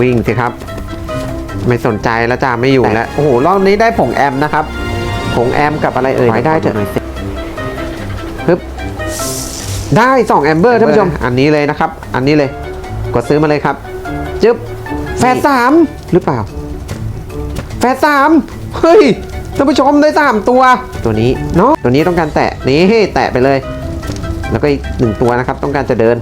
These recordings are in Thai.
วิ่งสิครับ ไม่สนใจแล้วจ้าไม่อยู่แล้ว โอ้โห รอบนี้ได้ผงแอมนะครับ ผงแอมกับอะไรเอ่ยไม่ได้เถอะฮึบได้สองแอมเบอร์ท่านผู้ชม อันนี้เลยนะครับ อันนี้เลย กดซื้อมาเลยครับ จึ๊บ แฟร์สามหรือเปล่า แฟร์สามเฮ้ย ท่านผู้ชมได้สามตัว ตัวนี้เนาะ ตัวนี้ต้องการแตะ นี่แตะไปเลย แล้วก็อีกหนึ่งตัวนะครับ ต้องการจะเดิน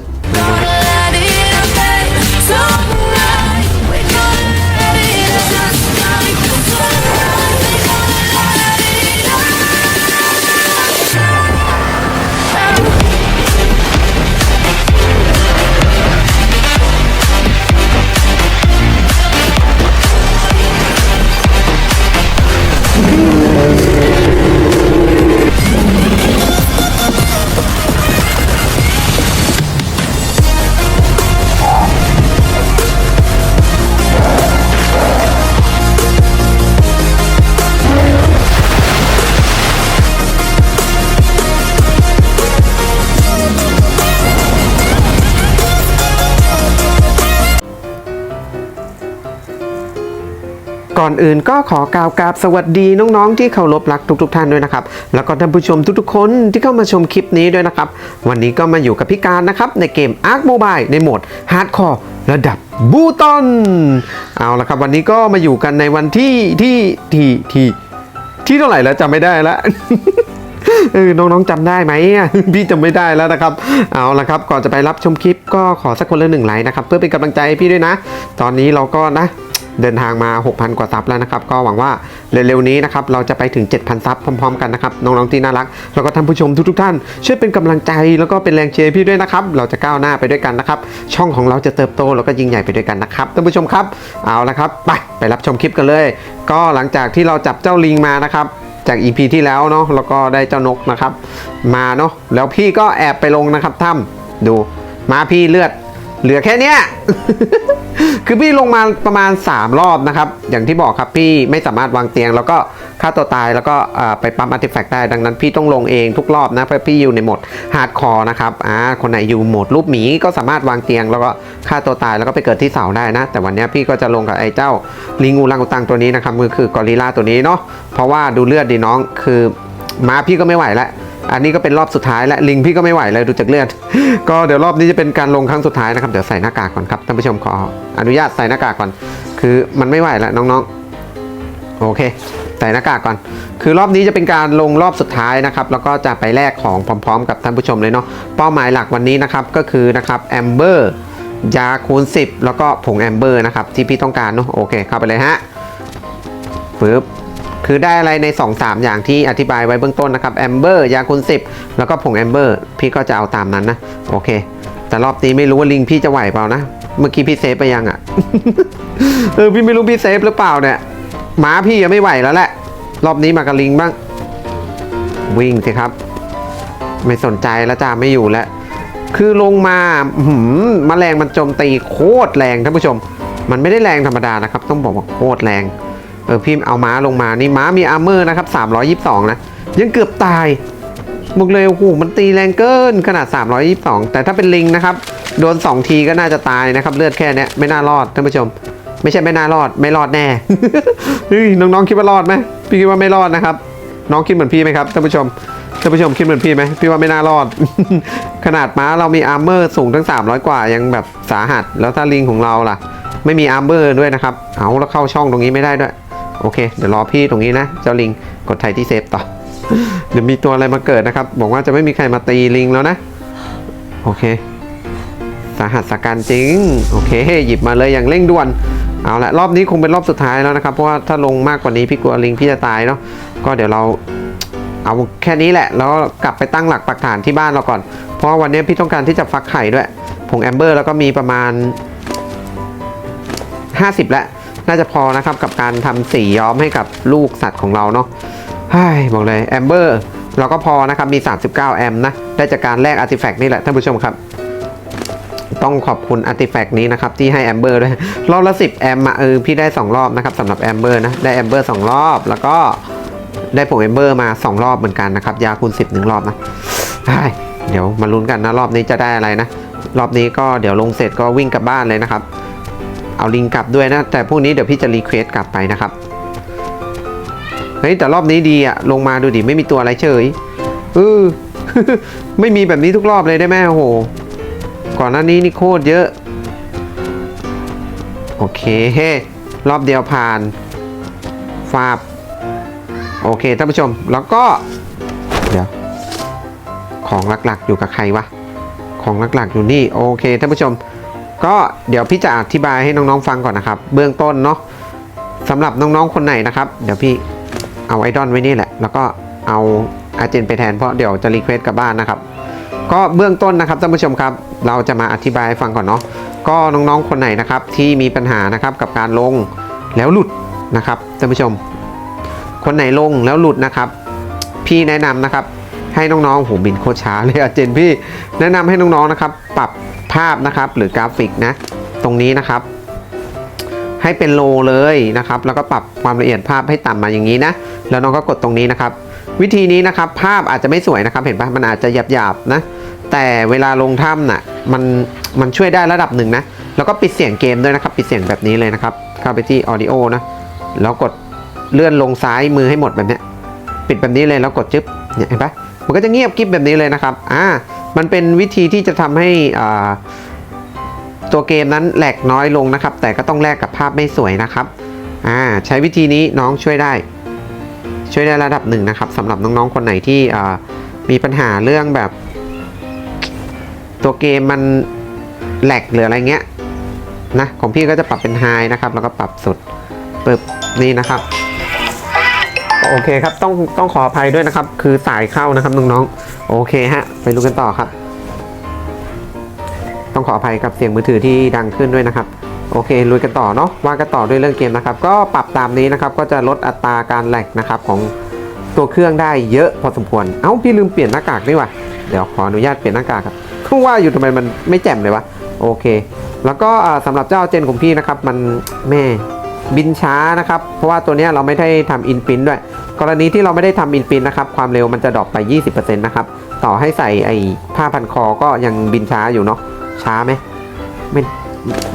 อนอื่นก็ขอกล่าวกราบสวัสดีน้องๆที่เคารพรักทุกๆท่านด้วยนะครับ แล้วก็ท่านผู้ชมทุกๆ คนที่เข้ามาชมคลิปนี้ด้วยนะครับ วันนี้ก็มาอยู่กับพี่การนะครับ ในเกม Ark Mobile ในโหมด Hardcore ระดับบูตอนเอาละครับ วันนี้ก็มาอยู่กันในวันที่ที่ที่ที่ที่เท่าไหร่แล้วจำไม่ได้แล้วเออน้องๆจำได้ไหมพี่จำไม่ได้แล้วนะครับ เอาละครับ ก่อนจะไปรับชมคลิปก็ขอสักคนละหนึ่งไลค์นะครับ เพื่อเป็นกำลังใจให้พี่ด้วยนะ ตอนนี้เราก็นะ เดินทางมา 6,000 กว่าซับแล้วนะครับก็หวังว่าเร็วๆนี้นะครับเราจะไปถึง 7,000 ซับพร้อมๆกันนะครับน้องๆที่น่ารัก แล้วก็ท่านผู้ชมทุกๆท่าน ช่วยเป็นกำลังใจแล้วก็เป็นแรงเชียร์พี่ด้วยนะครับเราจะก้าวหน้าไปด้วยกันนะครับช่องของเราจะเติบโตแล้วก็ยิ่งใหญ่ไปด้วยกันนะครับท่านผู้ชมครับเอาละครับไปไปรับชมคลิปกันเลย ก็หลังจากที่เราจับเจ้าลิงมานะครับจาก EP ที่แล้วเนาะแล้วก็ได้เจ้านกนะครับ มาเนาะแล้วพี่ก็แอบไปลงนะครับถ้ำดูมาพี่เลือด เหลือแค่เนี้ย คือพี่ลงมาประมาณ 3 รอบนะครับ อย่างที่บอกครับพี่ไม่สามารถวางเตียง แล้วก็ฆ่าตัวตายแล้วก็ไปปั๊มอาร์ติแฟกต์ได้ ดังนั้นพี่ต้องลงเองทุกรอบนะ เพราะพี่อยู่ในโหมดฮาร์ดคอร์นะครับ อ่า คนไหนอยู่โหมดรูปหมีก็สามารถวางเตียง แล้วก็ฆ่าตัวตายแล้วก็ไปเกิดที่เสาได้นะ แต่วันนี้พี่ก็จะลงกับไอ้เจ้าลิงูรังอุตังตัวนี้นะครับคือคือกอริลลาตัวนี้เนาะ เพราะว่าดูเลือดดีน้อง คือม้าพี่ก็ไม่ไหวแล้ว อันนี้ก็เป็นรอบสุดท้ายและลิงพี่ก็ไม่ไหวเลยดูจากเลือด ก็เดี๋ยวรอบนี้จะเป็นการลงครั้งสุดท้ายนะครับ เดี๋ยวใส่หน้ากากก่อนครับท่านผู้ชมขออนุญาตใส่หน้ากากก่อน คือมันไม่ไหวแล้วน้องๆ โอเค ใส่หน้ากากก่อน คือรอบนี้จะเป็นการลงรอบสุดท้ายนะครับ แล้วก็จะไปแลกของพร้อม ๆ กับท่านผู้ชมเลยเนาะ เป้าหมายหลักวันนี้นะครับก็คือนะครับแอมเบอร์ยาคูณ 10 แล้วก็ผงแอมเบอร์นะครับที่พี่ต้องการเนาะ โอเคเข้าไปเลยฮะปึ๊บ คือได้อะไรใน 2-3 อย่างที่อธิบายไว้เบื้องต้นนะครับแอมเบอร์ยาคุณ10 แล้วก็ผงแอมเบอร์พี่ก็จะเอาตามนั้นนะ โอเค แต่รอบนี้ไม่รู้ว่าลิงพี่จะไหวเปล่านะ เมื่อกี้พี่เซฟไปยังอะ่ะเออพี่ไม่รู้พี่เซฟหรือเปล่าเนี่ยหมาพี่ยังไม่ไหวแล้วแหละ รอบนี้มากับลิงบ้าง วิ่งสิครับ ไม่สนใจแล้วจ้าไม่อยู่แล้วคือลงมาหืมแมลงมันโจมตีโคตรแรงท่านผู้ชม มันไม่ได้แรงธรรมดานะครับ ต้องบอกว่าโคตรแรง ออพี่เอาม้าลงมานี่ม้ามีอาร์เมอร์นะครับ322 นะ ยังเกือบตายบอกเลยโอ้โหมันตีแรงเกินขนาด 322 แต่ถ้าเป็นลิงนะครับ โดน 2 ทีก็น่าจะตายนะครับ เลือดแค่เนี้ยไม่น่ารอดท่านผู้ชม ไม่ใช่ไม่น่ารอดไม่รอดแน่เฮ้ยน้องๆคิดว่ารอดไหมพี่คิดว่าไม่รอดนะครับ น้องคิดเหมือนพี่ไหมครับท่านผู้ชมท่านผู้ชมคิดเหมือนพี่ไหมพี่ว่าไม่น่ารอด ขนาดม้าเรามีอาร์เมอร์สูงทั้ง 300 กว่ายังแบบสาหัส แล้วถ้าลิงของเราล่ะ ไม่มีอาร์เมอร์ด้วยนะครับ เอาแล้วเข้าช่องตรงนี้ไม่ได้ด้วย โอเค เดี๋ยวรอพี่ตรงนี้นะ เจ้าลิงกดไทยที่เซฟต่อ เดี๋ยวมีตัวอะไรมาเกิดนะครับ บอกว่าจะไม่มีใครมาตีลิงแล้วนะ โอเค สาหัสสาการจริง โอเค หยิบมาเลยอย่างเร่งด่วน เอาละรอบนี้คงเป็นรอบสุดท้ายแล้วนะครับ เพราะว่าถ้าลงมากกว่านี้พี่กลัวลิงพี่จะตายเนาะ ก็เดี๋ยวเราเอาแค่นี้แหละ แล้วกลับไปตั้งหลักปักฐานที่บ้านเราก่อน เพราะวันนี้พี่ต้องการที่จะฟักไข่ด้วย ผงแอมเบอร์แล้วก็มีประมาณ 50แล้ว น่าจะพอนะครับกับการทำสีย้อมให้กับลูกสัตว์ของเราเนาะบอกเลยแอมเบอร์เราก็พอนะครับมี 39 แอมนะ ได้จากการแลกอาร์ติแฟกต์นี่แหละท่านผู้ชมครับ ต้องขอบคุณอาร์ติแฟกต์นี้นะครับ ที่ให้แอมเบอร์ด้วย รอบละ 10 แอมป์อะเออพี่ได้ 2 รอบนะครับสำหรับแอมเบอร์นะ ได้แอมเบอร์ 2 รอบ แล้วก็ได้ผงแอมเบอร์มา 2 รอบเหมือนกันนะครับ ยาคูณ 10หนึ่งรอบนะเดี๋ยวมาลุ้นกันนะ รอบนี้จะได้อะไรนะ รอบนี้ก็เดี๋ยวลงเสร็จก็วิ่งกลับบ้านเลยนะครับ เอาลิงกลับด้วยนะ แต่พวกนี้เดี๋ยวพี่จะรีเควสกลับไปนะครับเฮ้ยแต่รอบนี้ดีอะลงมาดูดิไม่มีตัวอะไรเฉยเออไม่มีแบบนี้ทุกรอบเลยได้ไหมโอ้โห ก่อนหน้านี้นี่โคตรเยอะ โอเครอบเดียวผ่านฟาบโอเคท่านผู้ชมแล้วก็ เดี๋ยว ของหลักๆอยู่กับใครวะ ของหลักๆอยู่นี่ โอเคท่านผู้ชม ก็เดี๋ยวพี่จะอธิบายให้น้องๆฟังก่อนนะครับ เบื้องต้นเนาะสำหรับน้องๆคนไหนนะครับ เดี๋ยวพี่เอาไอดอลไว้นี่แหละ แล้วก็เอาอาเจนไปแทนเพราะเดี๋ยวจะรีเควสกลับบ้านนะครับ ก็เบื้องต้นนะครับท่านผู้ชมครับ เราจะมาอธิบายให้ฟังก่อนเนาะก็น้องๆคนไหนนะครับที่มีปัญหานะครับกับการลงแล้วหลุดนะครับท่านผู้ชม คนไหนลงแล้วหลุดนะครับ พี่แนะนำนะครับ ให้น้องๆโหบินโคตรช้าเลยอะเจนพี่แนะนำให้น้องๆนะครับ ปรับภาพนะครับ หรือกราฟิกนะ ตรงนี้นะครับ ให้เป็นโลเลยนะครับ แล้วก็ปรับความละเอียดภาพให้ต่ำมาอย่างนี้นะ แล้วน้องก็กดตรงนี้นะครับ วิธีนี้นะครับ ภาพอาจจะไม่สวยนะครับ เห็นปะมันอาจจะหยาบๆนะ แต่เวลาลงถ้ำน่ะมันมันช่วยได้ระดับหนึ่งนะ แล้วก็ปิดเสียงเกมด้วยนะครับ ปิดเสียงแบบนี้เลยนะครับ เข้าไปที่ audio นะ แล้วกดเลื่อนลงซ้ายมือให้หมดแบบนี้ ปิดแบบนี้เลยแล้วกดจึ๊บเนี่ยเห็นปะ มันก็จะเงียบกริบแบบนี้เลยนะครับอ่ามันเป็นวิธีที่จะทำให้อ่าตัวเกมนั้นแหลกน้อยลงนะครับ แต่ก็ต้องแลกกับภาพไม่สวยนะครับอ่าใช้วิธีนี้น้องช่วยได้ ช่วยได้ระดับหนึ่งนะครับสำหรับน้องๆคนไหนที่อ่ามีปัญหาเรื่องแบบ ตัวเกมมันแหลกหรืออะไรเงี้ยนะของพี่ก็จะปรับเป็นไฮนะครับ แล้วก็ปรับสุดปึ๊บนี่นะครับ โอเคครับต้องต้องขออภัยด้วยนะครับ คือสายเข้านะครับน้องๆโอเคฮะ ไปดูกันต่อครับ ต้องขออภัยกับเสียงมือถือที่ดังขึ้นด้วยนะครับโอเคลุยกันต่อเนาะว่ากันต่อด้วยเรื่องเกมนะครับ ก็ปรับตามนี้นะครับ ก็จะลดอัตราการแหลกนะครับของตัวเครื่องได้เยอะพอสมควร เอ้าพี่ลืมเปลี่ยนหน้ากากด้วยว่ะเดี๋ยวขออนุญาตเปลี่ยนหน้ากากครับคือว่าอยู่ทำไมมันไม่แจ่มเลยวะโอเค แล้วก็อ่าสำหรับเจ้าเจนของพี่นะครับ มันแม่ บินช้านะครับ เพราะว่าตัวนี้เราไม่ได้ทำอินปินด้วย กรณีที่เราไม่ได้ทำอินปินนะครับ ความเร็วมันจะดรอปไป 20%นะครับ ต่อให้ใส่ไอ้ผ้าพันคอก็ยังบินช้าอยู่เนาะ ช้าไหมไม่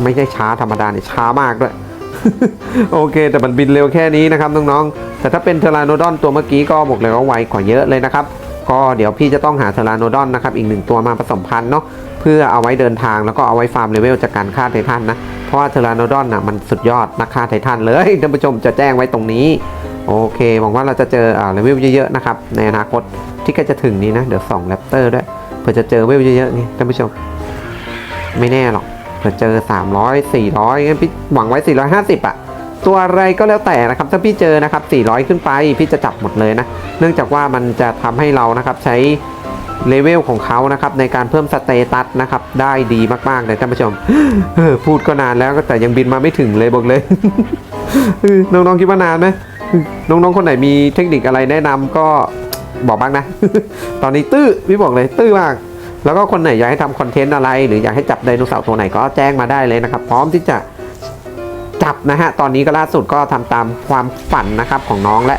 ไม่ใช่ช้าธรรมดาเนี่ยช้ามากด้วย โอเค แต่มันบินเร็วแค่นี้นะครับน้องๆ แต่ถ้าเป็นเทอราโนดอนตัวเมื่อกี้ก็บอกเลยว่าไวกว่าเยอะเลยนะครับ ก็เดี๋ยวพี่จะต้องหาเทอราโนดอนนะครับอีกหนึ่งตัวมาผสมพันธุ์เนาะ พื่อเอาไว้เดินทางแล้วก็เอาไว้ฟาร์มเลเวลจากการฆ่าไททันนะ เพราะว่าเทอราโนดอนน่ะมันสุดยอดนักฆ่าไททันเลยท่านผู้ชมจะแจ้งไว้ตรงนี้ โอเคหวังว่าเราจะเจออ่าเลเวลเยอะๆนะครับในอนาคตที่ใกล้จะถึงนี้นะเดี๋ยวส่องแรปเตอร์ด้วยเผื่อจะเจอเวลเยอะๆนี่ท่านผู้ชม ไม่แน่หรอกเผื่อเจอ 300 400งั้นพี่หวังไว้ 450อะตัวอะไรก็แล้วแต่นะครับถ้าพี่เจอนะครับ400 ขึ้นไปพี่จะจับหมดเลยนะ เนื่องจากว่ามันจะทำให้เรานะครับใช้ เลเวลของเขานะครับในการเพิ่มสเตตัสนะครับได้ดีมากๆเลยท่านผู้ชมพูดก็นานแล้วก็แต่ยังบินมาไม่ถึงเลยบอกเลยน้องๆคิดว่านานไหมน้องๆคนไหนมีเทคนิคอะไรแนะนำก็บอกบ้างนะ ตอนนี้ตื้อพี่บอกเลยตื้อมาก แล้วก็คนไหนอยากให้ทำคอนเทนต์อะไร หรืออยากให้จับไดโนเสาร์ตัวไหนก็แจ้งมาได้เลยนะครับ พร้อมที่จะจับนะฮะ ตอนนี้ก็ล่าสุดก็ทำตามความฝันนะครับของน้องและ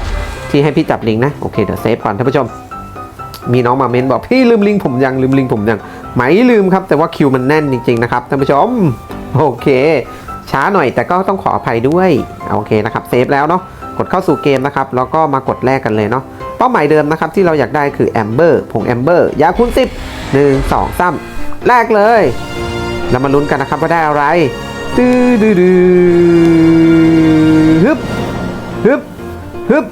ที่ให้พี่จับลิงนะ โอเคเดี๋ยวเซฟก่อนท่านผู้ชม มีน้องมาเม้นบอกพี่ลืมลิงผมยังลืมลิงผมยังไหมลืมครับ แต่ว่าคิวมันแน่นจริงๆนะครับท่านผู้ชมโอเค ช้าหน่อยแต่ก็ต้องขออภัยด้วยโอเคนะครับเซฟแล้วเนาะกดเข้าสู่เกมนะครับแล้วก็มากดแลกกันเลยเนาะเป้าหมายเดิมนะครับที่เราอยากได้คือแอมเบอร์ผงแอมเบอร์ยาคูณ10 1 2 3แลกเลย เรามาลุ้นกันนะครับว่าได้อะไรตื้อดื้อดื้อฮึบฮึบฮึบ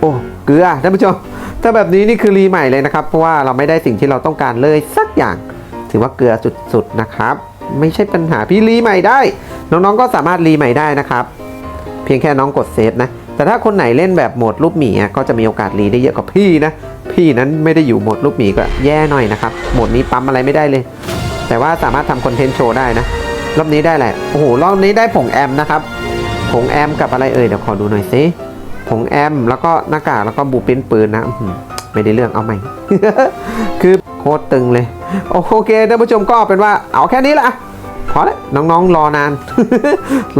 โอ้เกลือท่านผู้ชม ถ้าแบบนี้นี่คือรีใหม่เลยนะครับ เพราะว่าเราไม่ได้สิ่งที่เราต้องการเลยสักอย่าง ถือว่าเกลือสุดๆนะครับ ไม่ใช่ปัญหาพี่รีใหม่ได้ น้องๆก็สามารถรีใหม่ได้นะครับ เพียงแค่น้องกดเซฟนะ แต่ถ้าคนไหนเล่นแบบโหมดรูปหมีก็จะมีโอกาสรีได้เยอะกว่าพี่นะ พี่นั้นไม่ได้อยู่โหมดรูปหมีก็แย่หน่อยนะครับ โหมดนี้ปั๊มอะไรไม่ได้เลย แต่ว่าสามารถทำคอนเทนต์โชว์ได้นะ รอบนี้ได้แหละ โอ้โห รอบนี้ได้ผงแอมนะครับ ผงแอมกับอะไรเอ่ย เดี๋ยวขอดูหน่อยสิ ผงแอม แล้วก็หน้ากากแล้วก็บูปินปืนนะไม่ได้เรื่องเอาใหม่ คือโคตรตึงเลย โอเคท่านผู้ชมก็เป็นว่าเอาแค่นี้ละพอแล้วน้องๆ รอนาน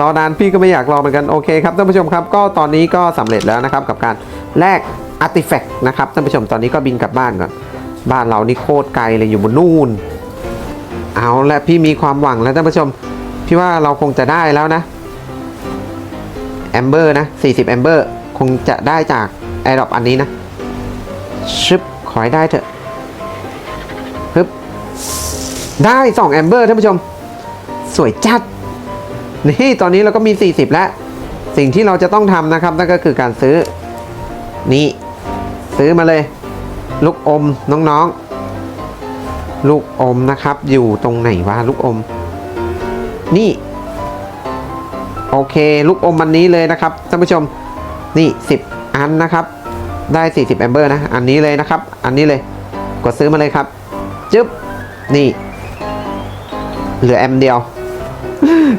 รอนานพี่ก็ไม่อยากรอเหมือนกันโอเคครับท่านผู้ชมครับก็ตอนนี้ก็สำเร็จแล้วนะครับกับการแลกอาร์ติแฟกต์นะครับท่านผู้ชมตอนนี้ก็บินกลับบ้านก่อน บ้านเรานี่โคตรไกลเลยอยู่บนนู่น เอาละพี่มีความหวังแล้วท่านผู้ชม พี่ว่าเราคงจะได้แล้วนะแอมเบอร์นะ40แอมเบอร์ คงจะได้จากแอร์ดรอปอันนี้นะชึบขอให้ได้เถอะฮึบได้2แอมเบอร์ท่านผู้ชม สวยจัด นี่ตอนนี้เราก็มี 40 แล้ว สิ่งที่เราจะต้องทำนะครับ นั่นก็คือการซื้อ นี่ ซื้อมาเลย ลูกอมน้องๆ ลูกอมนะครับ อยู่ตรงไหนวะลูกอม นี่ โอเค ลูกอมอันนี้เลยนะครับท่านผู้ชม นี่ 10 อันนะครับ ได้ 40 แอมเบอร์นะ อันนี้เลยนะครับ อันนี้เลย กดซื้อมาเลยครับ จึ๊บ นี่ เหลือแอมเดียว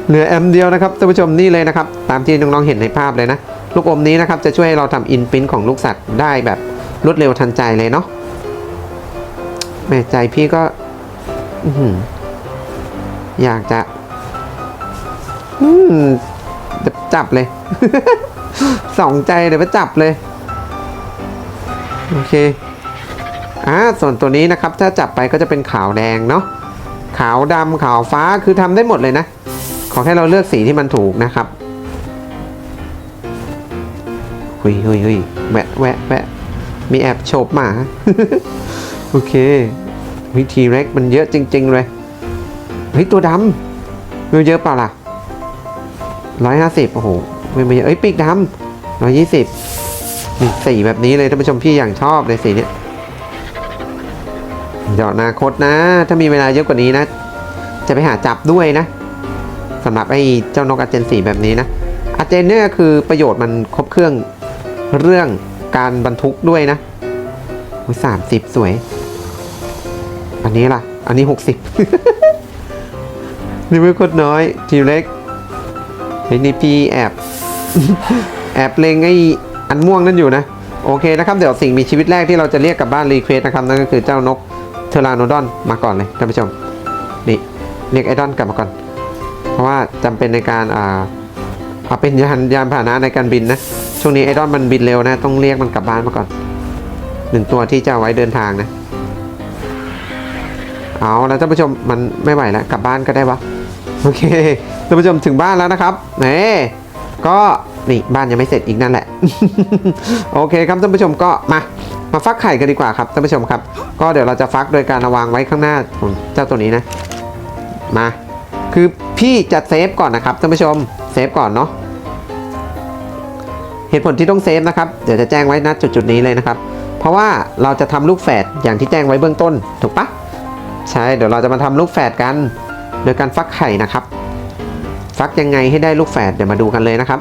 เหลือแอมเดียวนะครับท่านผู้ชมนี่เลยนะครับ ตามที่น้องๆเห็นในภาพเลยนะ ลูกอมนี้นะครับ จะช่วยเราทำอินพินของลูกสัตว์ได้แบบรวดเร็วทันใจเลยเนาะแม่ใจพี่ก็อยากจะจับเลย สองใจเดี๋ยวไปจับเลย โอเคอ่าส่วนตัวนี้นะครับถ้าจับไปก็จะเป็นขาวแดงเนาะขาวดำขาวฟ้าคือทำได้หมดเลยนะ ขอแค่เราเลือกสีที่มันถูกนะครับหุยหุยหุยแวะแวะแวะมีแอบโฉบหมา โอเค วิธีเร็กมันเยอะจริง ๆ เลย เฮ้ย ตัวดำมีเยอะเปล่าล่ะร้อยห้าสิบโอ้โห ไม่ไม่เอ้ยปีกดำร้อยยี่สิบสีแบบนี้เลยท่านผู้ชมพี่อย่างชอบเลยสีเนี้ยเดี๋ยวอนาคตนะ ถ้ามีเวลาเยอะกว่านี้นะ จะไปหาจับด้วยนะสำหรับไอ้เจ้านกอาเจนสีแบบนี้นะอาเจนเนี่ยคือประโยชน์มันครบเครื่องเรื่องการบรรทุกด้วยนะสามสิบสวย อันนี้ล่ะ อันนี้หกสิบนี่ไม่โคตรน้อย ทีเล็กเฮ้ยนี่พี่แอบ แอบเลงไอ้อันม่วงนั่นอยู่นะ โอเคนะครับ เดี๋ยวสิ่งมีชีวิตแรกที่เราจะเรียกกลับบ้านรีเควสนะครับ นั่นก็คือเจ้านกเทอราโนดอนมาก่อนเลยท่านผู้ชม นี่เรียกไอดอนกลับมาก่อน เพราะว่าจำเป็นในการอ่าเอาเป็นยานยานพาหนะในการบินนะ ช่วงนี้ไอดอนมันบินเร็วนะ ต้องเรียกมันกลับบ้านมาก่อนหนึ่งตัวที่จะเอาไว้เดินทางนะ เอาแล้วท่านผู้ชมมันไม่ไหวแล้วกลับบ้านก็ได้วะ โอเคท่านผู้ชมถึงบ้านแล้วนะครับเน่ ก็นี่บ้านยังไม่เสร็จอีกนั่นแหละ โอเคครับท่านผู้ชมก็มามาฟักไข่กันดีกว่าครับท่านผู้ชมครับ ก็เดี๋ยวเราจะฟักโดยการเอาวางไว้ข้างหน้าของเจ้าตัวนี้นะมาคือพี่จะเซฟก่อนนะครับท่านผู้ชมเซฟก่อนเนาะเหตุผลที่ต้องเซฟนะครับเดี๋ยวจะแจ้งไว้ณจุดๆนี้เลยนะครับ เพราะว่าเราจะทำลูกแฝดอย่างที่แจ้งไว้เบื้องต้น ถูกปะใช่เดี๋ยวเราจะมาทำลูกแฝดกัน โดยการฟักไข่นะครับ ฟักยังไงให้ได้ลูกแฝดเดี๋ยวมาดูกันเลยนะครับ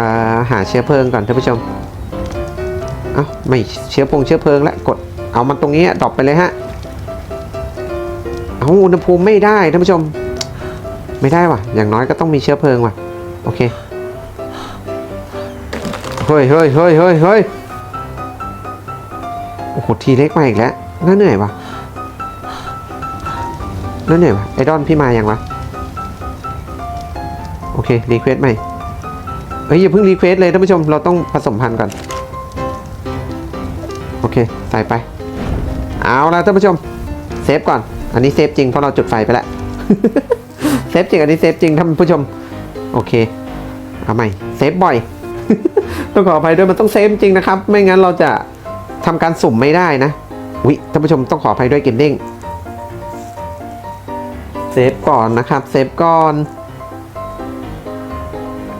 าหาเชื้อเพลิงก่อนท่านผู้ชมเอ้าไม่เชื้อพงเชื้อเพลิงแล้วกดเอามันตรงนี้ดรอปไปเลยฮะเอาอุณหภูมิไม่ได้ท่านผู้ชม ไม่ได้ว่ะ อย่างน้อยก็ต้องมีเชื้อเพลิงว่ะโอเคเฮ้ยเฮ้ยเฮ้ยเฮ้ยเฮ้ยโอ้โหทีเล็กมาอีกแล้วน่าเหนื่อยว่ะน่าเหนื่อยว่ะไอดอนพี่มาอย่างวะ โอเครีเควสใหม่เฮ้ยอย่าเพิ่งรีเควสเลยท่านผู้ชมเราต้องผสมพันธุ์ก่อน โอเค ใส่ไป เอาละท่านผู้ชมเซฟก่อน อันนี้เซฟจริงเพราะเราจุดไฟไปแล้วเซฟจริงอันนี้เซฟจริงท่านผู้ชม โอเคเอาใหม่เซฟบ่อย ต้องขออภัยด้วยมันต้องเซฟจริงนะครับ ไม่งั้นเราจะทำการสุ่มไม่ได้นะวิท่านผู้ชมต้องขออภัยด้วยเกมเด้งเซฟก่อนนะครับ เซฟก่อน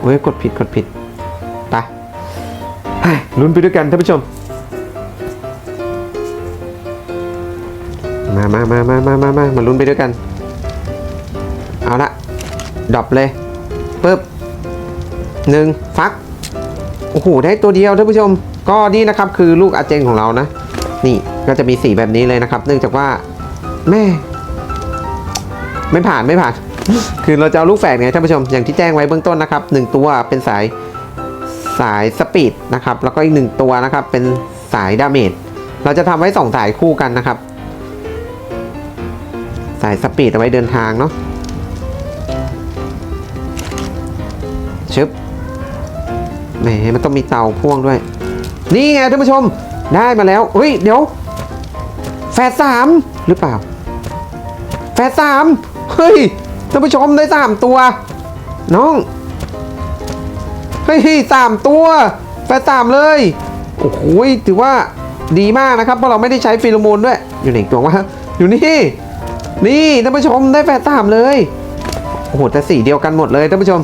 เว้ยกดผิดกดผิดไปลุ้นไปด้วยกันท่านผู้ชม มามามามามามามามาลุ้นไปด้วยกัน เอาละดรอปเลยปึ๊บหนึ่งฟัก โอ้โห ได้ตัวเดียวท่านผู้ชม ก็นี่นะครับคือลูกอาเจนของเรานะ นี่ก็จะมีสีแบบนี้เลยนะครับ เนื่องจากว่าแม่ ไม่ผ่านไม่ผ่าน คือเราจะเอาลูกแฝดไงท่านผู้ชมอย่างที่แจ้งไว้เบื้องต้นนะครับหนึ่งตัวเป็นสายสายสปีดนะครับแล้วก็อีกหนึ่งตัวนะครับเป็นสายดาเมจเราจะทำไว้สองสายคู่กันนะครับ สายสปีดเอาไว้เดินทางเนาะชึบแหมมันต้องมีเตาพ่วงด้วย นี่ไงท่านผู้ชมได้มาแล้วเฮ้ยเดี๋ยว แฟดสามหรือเปล่า แฟดสามเฮ้ย ท่านผู้ชมได้สามตัว น้อง เฮ้ยสามตัวแฟนสามเลย โอ้โหถือว่าดีมากนะครับเพราะเราไม่ได้ใช้ฟีโรโมนด้วย อยู่ไหนตัววะอยู่นี่ นี่ท่านผู้ชมได้แฟนสามเลย โอ้โหแต่สีเดียวกันหมดเลยท่านผู้ชม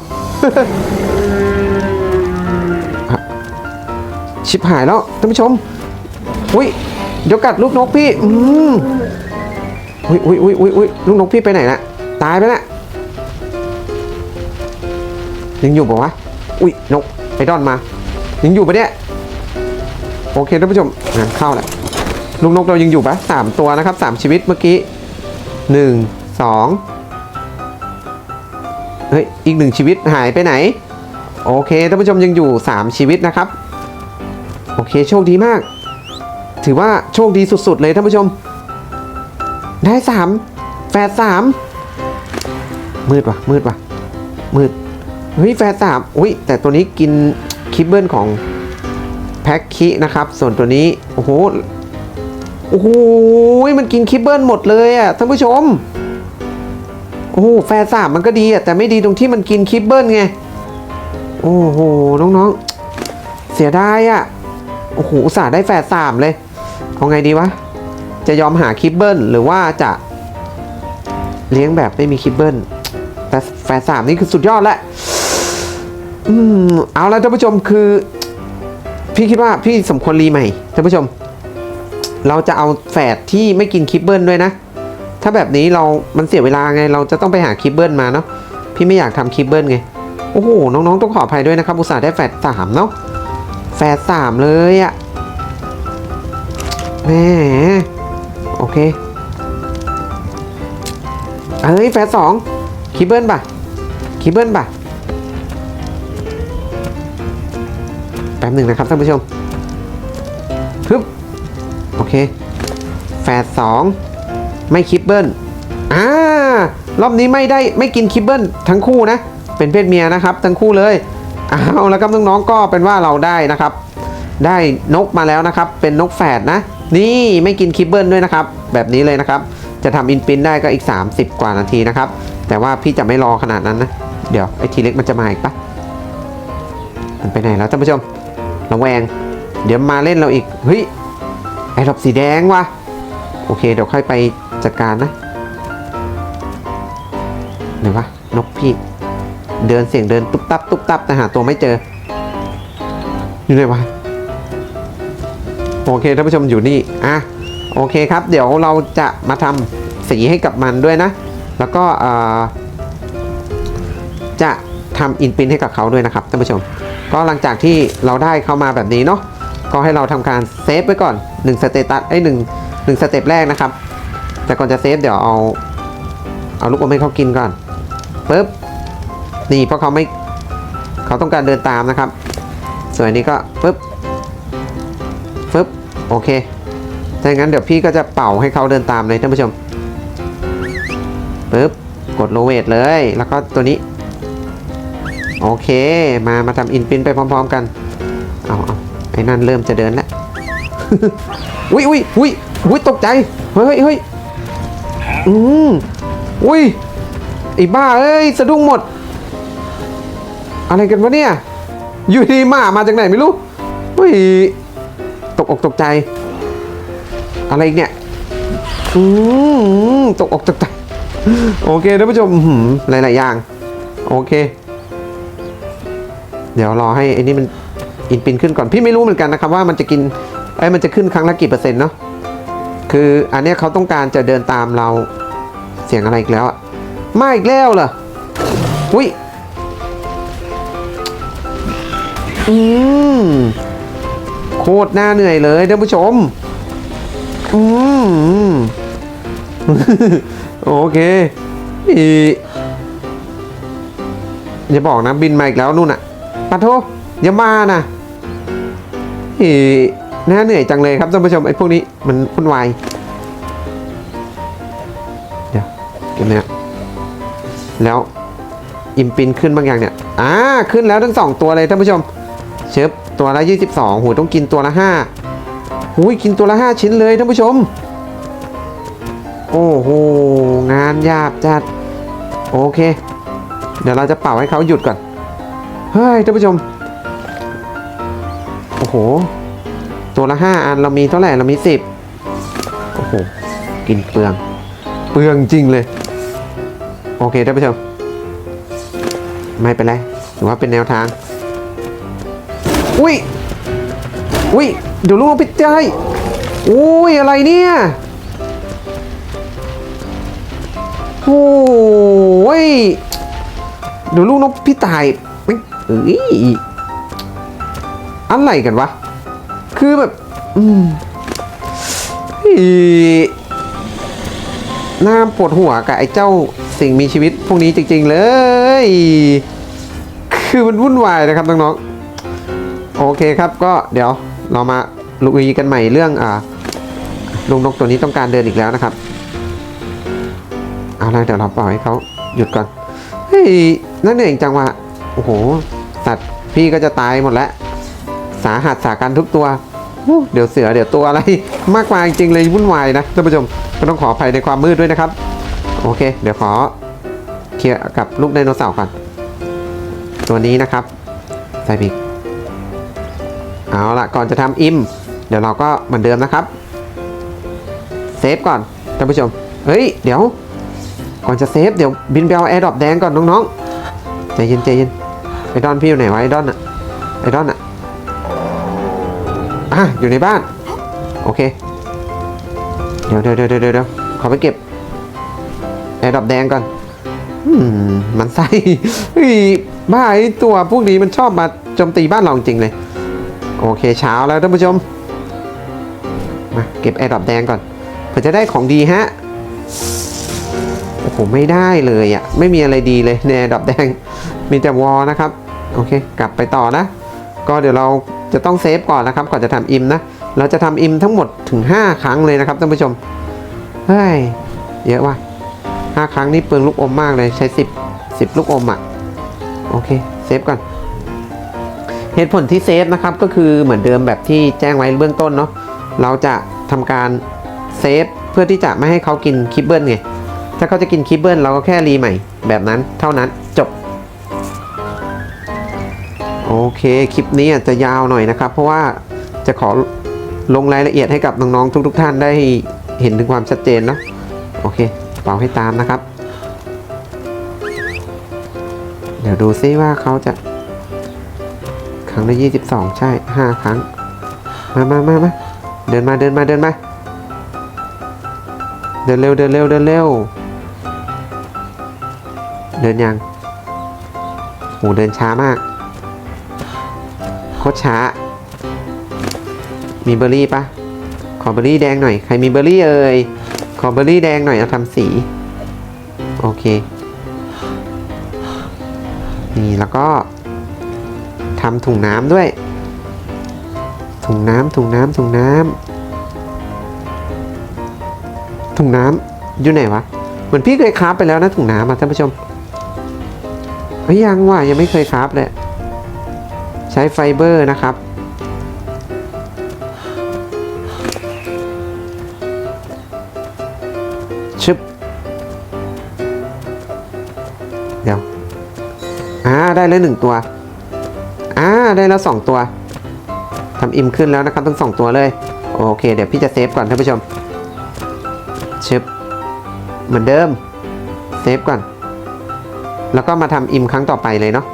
ชิบหายแล้วท่านผู้ชมอุ้ยเดี๋ยวกัดลูกนกพี่ อืมอุ้ยอุ้ยอุ้ยอุ้ยลูกนกพี่ไปไหนนะตายไปละ ยังอยู่ปะวะ อุ้ยนกไอดอนมา ยังอยู่ปะเนี่ย โอเคท่านผู้ชมเข้าแหละลูกนกเรายังอยู่ปะสามตัวนะครับสามชีวิตเมื่อกี้หนึ่งสองเฮ้ยอีกหนึ่งชีวิตหายไปไหน โอเคท่านผู้ชมยังอยู่สามชีวิตนะครับ โอเคโชคดีมาก ถือว่าโชคดีสุดๆเลยท่านผู้ชม ได้สามแฟดสามมืดวะมืดวะมืด เฮ้ยแฟดสามอุ้ยแต่ตัวนี้กินคิปเบิลของแพ็คคินะครับ ส่วนตัวนี้ โอ้โห โอ้โห มันกินคิปเบิลหมดเลยอะท่านผู้ชม โอ้โหแฟดสามมันก็ดีอะแต่ไม่ดีตรงที่มันกินคิปเบิลไง โอ้โห น้องๆ เสียดายอะ โอ้โหสาได้แฟดสามเลย เอาไงดีวะ จะยอมหาคิปเบิลหรือว่าจะเลี้ยงแบบไม่มีคิปเบิลแต่แฟดสามนี่คือสุดยอดแล้ว อืมเอาละท่านผู้ชมคือ พี่คิดว่าพี่สมควรรีใหม่ท่านผู้ชม เราจะเอาแฝดที่ไม่กินคิปเบิลด้วยนะ ถ้าแบบนี้เรา มันเสียเวลาไง เราจะต้องไปหาคิปเบิลมาเนาะพี่ไม่อยากทำคิปเบิลไง โอ้โห น้องๆ ต้องขออภัยด้วยนะครับ อุตส่าห์ได้แฟดสามเนาะแฟดสามเลยอะแหมโอเคเอ้ยแฟดสองคิปเบิลป่ะคิปเบิลป่ะ แป๊บหนึ่งนะครับท่านผู้ชมฮึบโอเค แฟดสองไม่คิปเบิลอ่ารอบนี้ไม่ได้ไม่กินคิปเบิลทั้งคู่นะ เป็นเพศเมียนะครับ ทั้งคู่เลยเอาแล้วครับน้องๆก็เป็นว่าเราได้นะครับ ได้นกมาแล้วนะครับ เป็นนกแฝดนะ นี่ไม่กินคิปเบิลด้วยนะครับ แบบนี้เลยนะครับ จะทำอินปินได้ก็อีก 30 กว่านาทีนะครับ แต่ว่าพี่จะไม่รอขนาดนั้นนะ เดี๋ยวไอทีเล็กมันจะมาอีกปะมันไปไหนแล้วท่านผู้ชม ระแวง เดี๋ยวมาเล่นเราอีก เฮ้ย ไอ้ดอกสีแดงวะโอเค เดี๋ยวค่อยไปจัดการนะไหนวะนกพี่ เดินเสียงเดินตุ๊บตับตุ๊บตับแต่หาตัวไม่เจอ อยู่ไหนวะโอเคท่านผู้ชมอยู่นี่อะโอเคครับ เดี๋ยวเราจะมาทำสีให้กับมันด้วยนะ แล้วก็จะทำอินปินให้กับเขาด้วยนะครับท่านผู้ชม ก็หลังจากที่เราได้เข้ามาแบบนี้เนาะก็ให้เราทำการเซฟไว้ก่อน1สเตตัสไอ้หนึ่งหนึ่งสเต็ปแรกนะครับ แต่ก่อนจะเซฟเดี๋ยวเอา เอาลูกอมให้เขากินก่อนปึ๊บนี่เพราะเขาไม่เขาต้องการเดินตามนะครับ ส่วนนนี้ก็ปึ๊บปึ๊บโอเคถ้าอย่างนั้นเดี๋ยวพี่ก็จะเป่าให้เขาเดินตามเลยท่านผู้ชมปึ๊บกดโลเวทเลย แล้วก็ตัวนี้ โอเค มามาทำอินปินไปพร้อม ๆ กัน เอาเอาไอ้นั่นเริ่มจะเดินแล้วอุ้ยอุ้ยอุ้ยอุ้ยตกใจ เฮ้ยเฮ้ยอืมอุ้ยไอ้บ้าเอ้ยสะดุ้งหมด อะไรกันวะเนี่ย อยู่ดีหมามาจากไหนไม่รู้อุ้ยตกอกตกใจ อะไรอีกเนี่ยอืมตกอกตกใจ โอเคท่านผู้ชมหลายๆอย่าง โอเค เดี๋ยวรอให้ไอ้นี่มันอินปินขึ้นก่อนพี่ไม่รู้เหมือนกันนะครับว่ามันจะกินไอ้มันจะขึ้นครั้งละกี่เปอร์เซ็นต์เนาะคืออันนี้เขาต้องการจะเดินตามเราเสียงอะไรอีกแล้วอะมาอีกแล้วเหรออุ้ยอืมโคตรน่าเหนื่อยเลยท่านผู้ชมอืมโอเคอีอย่าบอกนะบินมาอีกแล้วนู่นอะ ปะโทอย่ามานะอีน่าเหนื่อยจังเลยครับท่านผู้ชมไอ้พวกนี้มันพุ่นวายเดี๋ยวเก็บเนี่ยแล้วอิมปินขึ้นบางอย่างเนี่ยอ่าขึ้นแล้วทั้งสองตัวเลยท่านผู้ชมเชิบตัวละ 22หูต้องกินตัวละ5หูยกินตัวละ 5 ชิ้นเลยท่านผู้ชม โอ้โหงานยาบจัดโอเค เดี๋ยวเราจะเป่าให้เขาหยุดก่อน เฮ้ยท่านผู้ชม โอ้โห ตัวละห้าอันเรามีเท่าไหร่เรามีสิบโอ้โห กินเปลือง เปลืองจริงเลย โอเคท่านผู้ชม ไม่เป็นไรถือว่าเป็นแนวทาง อุ้ย อุ้ยเดี๋ยวลูกพิจายอุ้ย อะไรเนี่ยโอ้ยเดี๋ยวลูกนกพี่ตายไม่ เอ้ยอะไรกันวะ คือแบบ อืมอีน่าปวดหัวกับไอ้เจ้าสิ่งมีชีวิตพวกนี้จริง ๆ เลย คือมันวุ่นวายนะครับน้องๆ โอเคครับก็เดี๋ยวเรามาลุยกันใหม่เรื่องอ่าลุงนกตัวนี้ต้องการเดินอีกแล้วนะครับ เอาละเดี๋ยวเราปล่อยให้เขาหยุดก่อน เฮ้ยนั่นเองจังวะโอ้โห สัตว์พี่ก็จะตายหมดแล้ว สาหัสสากันทุกตัว เดี๋ยวเสือเดี๋ยวตัวอะไรมากมายจริงเลยวุ่นวายนะท่านผู้ชมก็ต้องขออภัยในความมืดด้วยนะครับ โอเค เดี๋ยวขอเคลียร์กับลูกไดโนเสาร์ก่อนตัวนี้นะครับใส่บิกเอาละก่อนจะทำอิมเดี๋ยวเราก็เหมือนเดิมนะครับเซฟก่อนท่านผู้ชมเฮ้ย เดี๋ยว ก่อนจะเซฟเดี๋ยวบินไปเอาแอร์ดรอปแดงก่อนน้องๆใจเย็นใจเย็น ไอดอนพี่อยู่ไหนวะไอดอนอะไอดอนอะอะอยู่ในบ้าน โอเค เดี๋ยวเดี๋ยวเดี๋ยวเดี๋ยวเดี๋ยวขอไปเก็บแอร์ดอปแดงก่อนอืมมันไส้เฮ้ยบ้าไอตัวพวกนี้มันชอบมาโจมตีบ้านเราจริงเลย โอเคเช้าแล้วท่านผู้ชม มาเก็บแอร์ดอปแดงก่อนเพื่อจะได้ของดีฮะโอ้โหไม่ได้เลยอะ่ะ ไม่มีอะไรดีเลยในดับแดง มีแต่วอลนะครับ โอเค กลับไปต่อนะ ก็เดี๋ยวเราจะต้องเซฟก่อนนะครับ ก่อนจะทำอิมนะ เราจะทำอิมทั้งหมดถึง 5 ครั้งเลยนะครับท่านผู้ชม เฮ้ย เยอะว่ะ5ครั้งนี่เปลืองลูกอมมากเลยใช้ 10 10 ลูกอมอะ่ะ โอเค เซฟก่อน เหตุผลที่เซฟนะครับ ก็คือเหมือนเดิมแบบที่แจ้งไว้เบื้องต้นเนาะ เราจะทำการเซฟเพื่อที่จะไม่ให้เขากินคิปเบิลไง ถ้าเขาจะกินคิปเบิลเราก็แค่รีใหม่แบบนั้นเท่านั้นจบ โอเค คลิปนี้อาจจะยาวหน่อยนะครับ เพราะว่าจะขอลงรายละเอียดให้กับน้องๆทุก ๆ ท่านได้เห็นถึงความชัดเจนเนาะโอเคเป่าให้ตามนะครับ เดี๋ยวดูซิว่าเขาจะ ครั้งละ22 ใช่ 5 ครั้ง มามามามาเดินมาเดินมาเดินมา เดินเร็วเดินเร็วเดินเร็ว เดินยังโหเดินช้ามาก โคตรช้า มีเบอร์รี่ปะขอเบอร์รี่แดงหน่อย ใครมีเบอร์รี่เอ่ย ขอเบอร์รี่แดงหน่อย เอาทำสี โอเค นี่แล้วก็ทำถุงน้ำด้วย ถุงน้ำถุงน้ำถุงน้ำถุงน้ำอยู่ไหนวะ เหมือนพี่เคยคราฟไปแล้วนะถุงน้ำอะท่านผู้ชมเฮ้ยยังว่ะยังไม่เคยคราฟเลย ช้ไฟเบอร์นะครับ ชึบ เดี๋ยว อ่า ได้แล้วหนึ่งตัว อ่า ได้แล้วสองตัวทำอิ่มขึ้นแล้วนะครับทั้งสองตัวเลย โอเค เดี๋ยวพี่จะเซฟก่อนท่านผู้ชม ชึบ เหมือนเดิม เซฟก่อน แล้วก็มาทำอิ่มครั้งต่อไปเลยเนาะ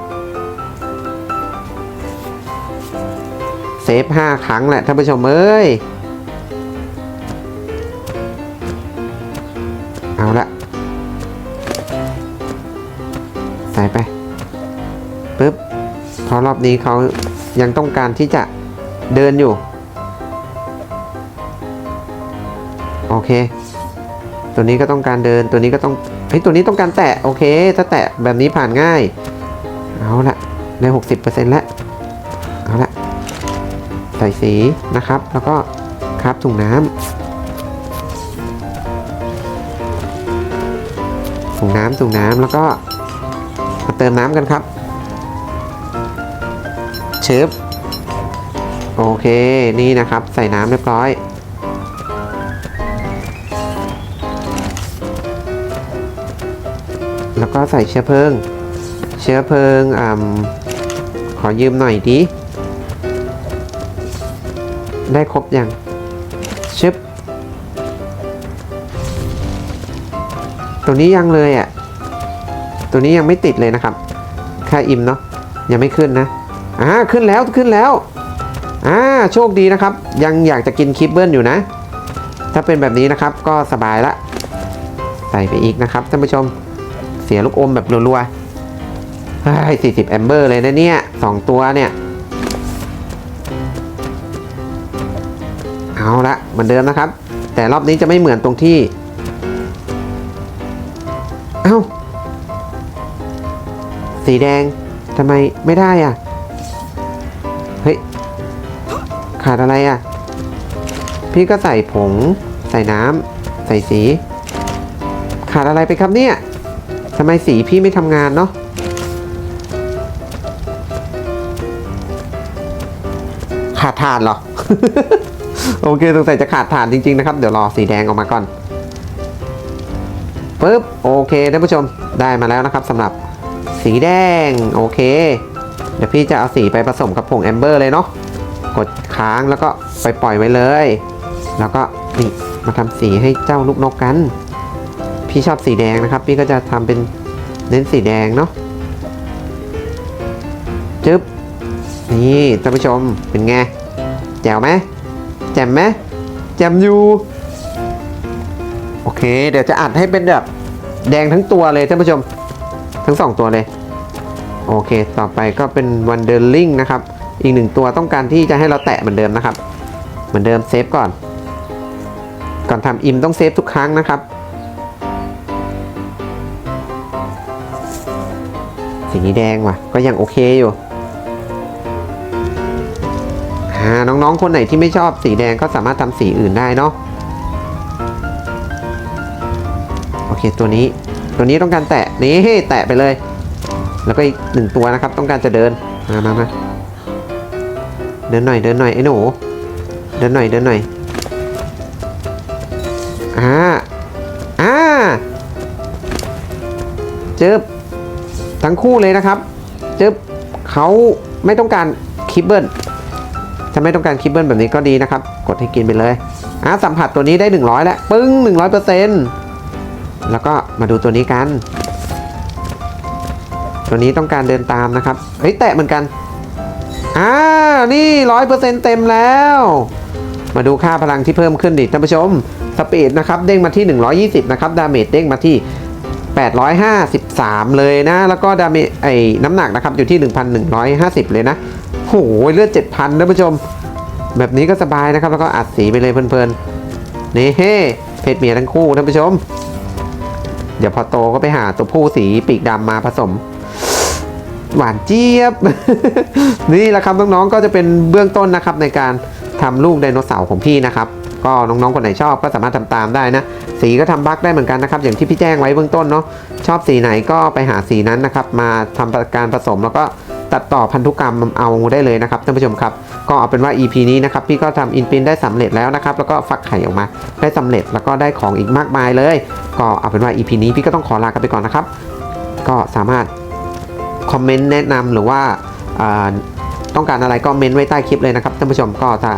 เซฟห้าครั้งแหละท่านผู้ชมเอ้ย เอาละใส่ไปปึ๊บเพราะรอบนี้เขายังต้องการที่จะเดินอยู่ โอเค ตัวนี้ก็ต้องการเดินตัวนี้ก็ต้องเฮ้ยตัวนี้ต้องการแตะ โอเค ถ้าแตะแบบนี้ผ่านง่าย เอาละได้หกสิบเปอร์เซ็นต์แล้ว ส่สีนะครับ แล้วก็คราบถุงน้ำถุงน้ำถุงน้ำแล้วก็มาเติมน้ำกันครับเชิบโอเคนี่นะครับใส่น้ำเรียบร้อยแล้วก็ใส่เชื้อเพลิง เชื้อเพลิงอ่าขอยืมหน่อยดิ ได้ครบยังชึบตัวนี้ยังเลยอะ่ะ ตัวนี้ยังไม่ติดเลยนะครับ ค่าอิมเนาะยังไม่ขึ้นนะอ่าขึ้นแล้วขึ้นแล้วอ่าโชคดีนะครับ ยังอยากจะกินคิปเบิลอยู่นะ ถ้าเป็นแบบนี้นะครับก็สบายละ ใส่ไปอีกนะครับท่านผู้ชมเสียลูกอมแบบรัวๆเฮ้ยสี่สิบแอมเบอร์เลยนะเนี่ยสองตัวเนี่ย เอาละเหมือนเดิมนะครับ แต่รอบนี้จะไม่เหมือนตรงที่ เอ้า สีแดงทำไมไม่ได้อะ เฮ้ย ขาดอะไรอะ พี่ก็ใส่ผง ใส่น้ำใส่สี ขาดอะไรไปครับเนี่ยทำไมสีพี่ไม่ทำงานเนาะขาดฐานเหรอ โอเคสงสัยจะขาดฐานจริงๆนะครับ เดี๋ยวรอสีแดงออกมาก่อนปึ๊บโอเคท่านผู้ชมได้มาแล้วนะครับสำหรับสีแดงโอเค เดี๋ยวพี่จะเอาสีไปผสมกับผงแอมเบอร์เลยเนาะกดค้างแล้วก็ไปปล่อยไว้เลย แล้วก็นี่มาทำสีให้เจ้าลูกนกกัน พี่ชอบสีแดงนะครับ พี่ก็จะทำเป็นเน้นสีแดงเนาะจึ๊บนี่ท่านผู้ชมเป็นไงแจ๋วไหม แจ่มไหมแจ่มอยู่ โอเค เดี๋ยวจะอัดให้เป็นแบบแดงทั้งตัวเลยท่านผู้ชม ทั้งสองตัวเลย โอเค ต่อไปก็เป็นวันเดอร์ลิงนะครับ อีกหนึ่งตัวต้องการที่จะให้เราแตะเหมือนเดิมนะครับ เหมือนเดิมเซฟก่อน ก่อนทำอิมต้องเซฟทุกครั้งนะครับสีแดงว่ะ ก็ยังโอเคอยู่ อ่าน้องๆคนไหนที่ไม่ชอบสีแดงก็สามารถทำสีอื่นได้เนาะโอเคตัวนี้ตัวนี้ต้องการแตะนี่แตะไปเลย แล้วก็อีกหนึ่งตัวนะครับ ต้องการจะเดินมามามาเดินหน่อยเดินหน่อยไอ้หนูเดินหน่อยเดินหน่อยอ่าอ่าจิบทั้งคู่เลยนะครับจิบเขาไม่ต้องการคิปเบิล ถ้าไม่ต้องการคิปเบิลแบบนี้ก็ดีนะครับ กดให้กินไปเลยอะสัมผัสตัวนี้ได้ 100 แล้ว ปึ้ง 100%แล้วก็มาดูตัวนี้กัน ตัวนี้ต้องการเดินตามนะครับ เฮ้ย แตะเหมือนกัน อ่า นี่100%เต็มแล้ว มาดูค่าพลังที่เพิ่มขึ้นดิท่านผู้ชม สปีดนะครับ เด้งมาที่ 120 นะครับ ดาเมจเด้งมาที่ 853 เลยนะ แล้วก็ดาเมจไอ้น้ำหนักนะครับ อยู่ที่ 1,150 เลยนะ โหเลือด7,000ท่านผู้ชม แบบนี้ก็สบายนะครับ แล้วก็อัดสีไปเลยเพลินๆนี่เฮ้เพศเมียทั้งคู่ท่านผู้ชม เดี๋ยวพอโตก็ไปหาตัวผู้สีปีกดำมาผสม หวานเจี๊ยบ นี่แหละครับน้องๆก็จะเป็นเบื้องต้นนะครับในการทำลูกไดโนเสาร์ของพี่นะครับ ก็น้องๆคนไหนชอบก็สามารถทำตามได้นะ สีก็ทำบั๊กได้เหมือนกันนะครับ อย่างที่พี่แจ้งไว้เบื้องต้นเนาะชอบสีไหนก็ไปหาสีนั้นนะครับมาทำการผสมแล้วก็ตัดต่อพันธุกรรมเอาได้เลยนะครับท่านผู้ชมครับ ก็เอาเป็นว่า EP นี้นะครับพี่ก็ทำอินปินได้สำเร็จแล้วนะครับแล้วก็ฟักไข่ออกมาได้สำเร็จแล้วก็ได้ของอีกมากมายเลย ก็เอาเป็นว่า EP นี้พี่ก็ต้องขอลากันไปก่อนนะครับ ก็สามารถคอมเมนต์แนะนำหรือว่าอ่าต้องการอะไรก็เมนไว้ใต้คลิปเลยนะครับท่านผู้ชมก็ถ้า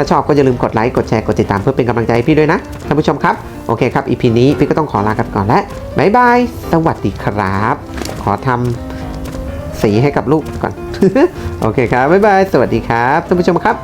ถ้าชอบก็อย่าลืมกดไลค์ กดแชร์ กดติดตามเพื่อเป็นกำลังใจให้พี่ด้วยนะ ท่านผู้ชมครับ โอเคครับ อีพีนี้พี่ก็ต้องขอลากันก่อนและบ๊ายบาย สวัสดีครับ ขอทำสีให้กับลูกก่อน โอเคครับบ๊ายบาย สวัสดีครับ ท่านผู้ชมครับ